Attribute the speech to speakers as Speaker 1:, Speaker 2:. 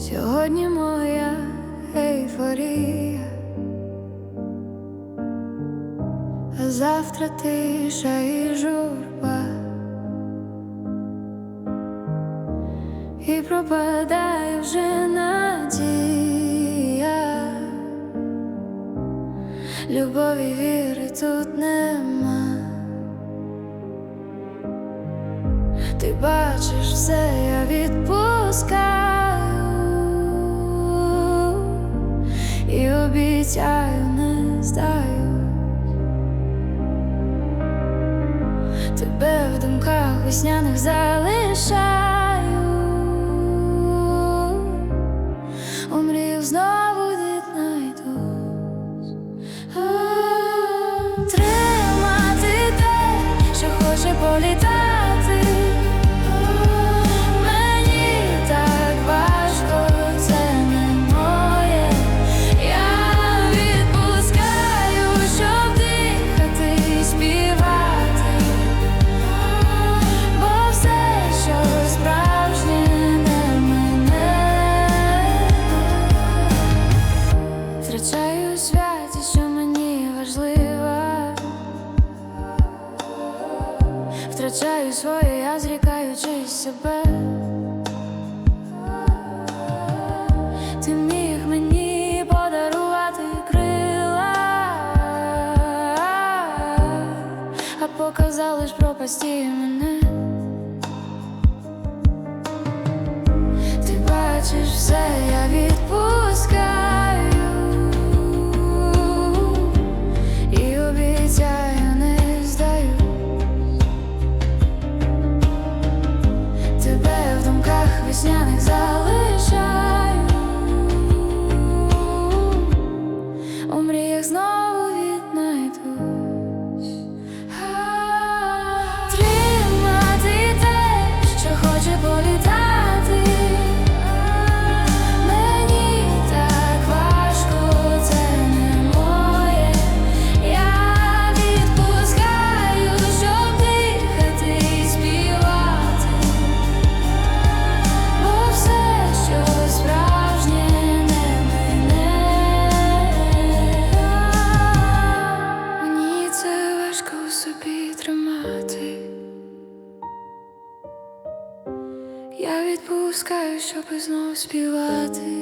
Speaker 1: Сьогодні моя ейфорія, а завтра тиша і журба, і пропадає вже надія, любові віри тут нема. Ти бачиш все, я відпускаю обіцяю, не здаю. Тебе в думках весняних залишаю, Втрачаю своє, я зрікаючись себе. Ти міг мені подарувати крила, а показали ж пропасті мене. Весняних залишаю, собі тримати. Я відпускаю, щоб знову співати.